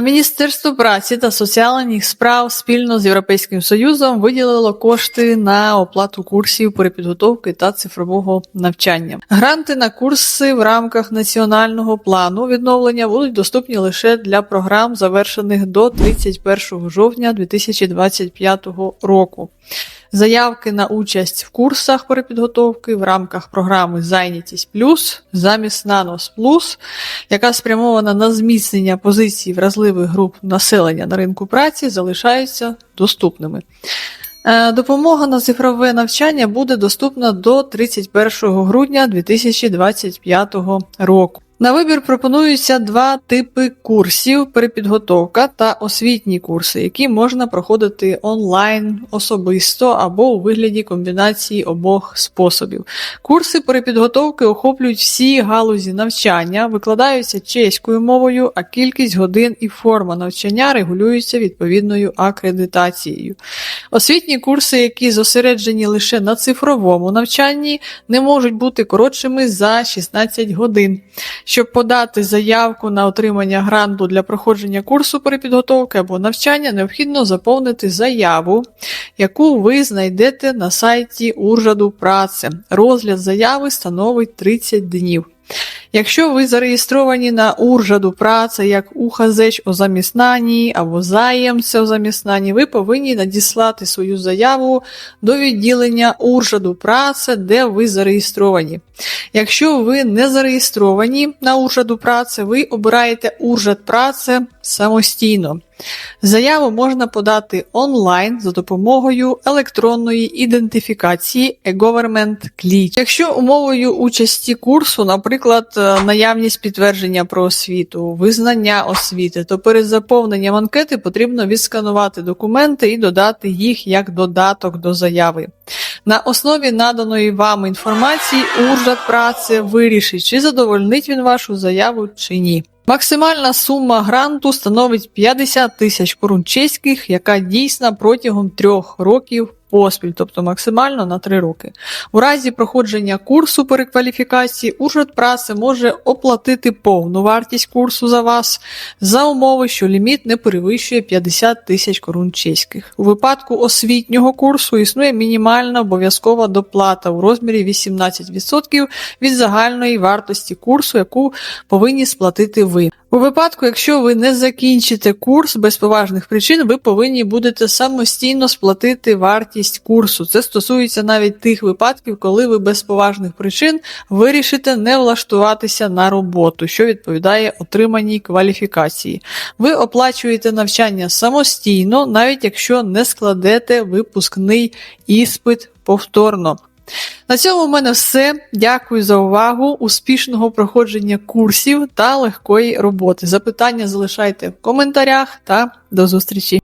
Міністерство праці та соціальних справ спільно з Європейським Союзом виділило кошти на оплату курсів перепідготовки та цифрового навчання. Гранти на курси в рамках національного плану відновлення будуть доступні лише для програм, завершених до 31 жовтня 2025 року. Заявки на участь в курсах перепідготовки в рамках програми Зайнятість Плюс замість Нанос Плюс, яка спрямована на зміцнення позицій вразливих груп населення на ринку праці, залишаються доступними. Е, Допомога на цифрове навчання буде доступна до 31 грудня 2025 року. На вибір пропонуються два типи курсів: перепідготовка та освітні курси, які можна проходити онлайн особисто або у вигляді комбінації обох способів. Курси перепідготовки охоплюють всі галузі навчання, викладаються чеською мовою, а кількість годин і форма навчання регулюються відповідною акредитацією. Освітні курси, які зосереджені лише на цифровому навчанні, не можуть бути коротшими за 16 годин. Щоб подати заявку на отримання гранту для проходження курсу перепідготовки або навчання, необхідно заповнити заяву, яку ви знайдете на сайті Уржаду праці. Розгляд заяви становить 30 днів. Якщо ви зареєстровані на Уржаду праця як ухазеч о заміснанні або заємце о заміснанні, ви повинні надіслати свою заяву до відділення Уржаду праці, де ви зареєстровані. Якщо ви не зареєстровані на Уржаду праці, ви обираєте Уржад праці самостійно. Заяву можна подати онлайн за допомогою електронної ідентифікації e-Government Click. Якщо умовою участі курсу, наприклад, е, наявність підтвердження про освіту, визнання освіти, то перед заповненням анкети потрібно відсканувати документи і додати їх як додаток до заяви. На основі наданої вам інформації уряд праці вирішить, чи задовольнить він вашу заяву чи ні. Максимальна сума гранту становить 50 тисяч корун чеських, яка дійсна протягом трьох років поспіль, тобто максимально на 3 роки. У разі проходження курсу перекваліфікації уряд праці може оплатити повну вартість курсу за вас за умови, що ліміт не перевищує 50 тисяч корун чеських. У випадку освітнього курсу існує мінімальна обов'язкова доплата у розмірі 18% від загальної вартості курсу, яку повинні сплатити ви. У випадку, якщо ви не закінчите курс без поважних причин, ви повинні будете самостійно сплатити вартість курсу. Це стосується навіть тих випадків, коли ви без поважних причин вирішите не влаштуватися на роботу, що відповідає отриманій кваліфікації. Ви оплачуєте навчання самостійно, навіть якщо не складете випускний іспит повторно. На цьому в мене все. Дякую за увагу, успішного проходження курсів та легкої роботи. Запитання залишайте в коментарях та до зустрічі!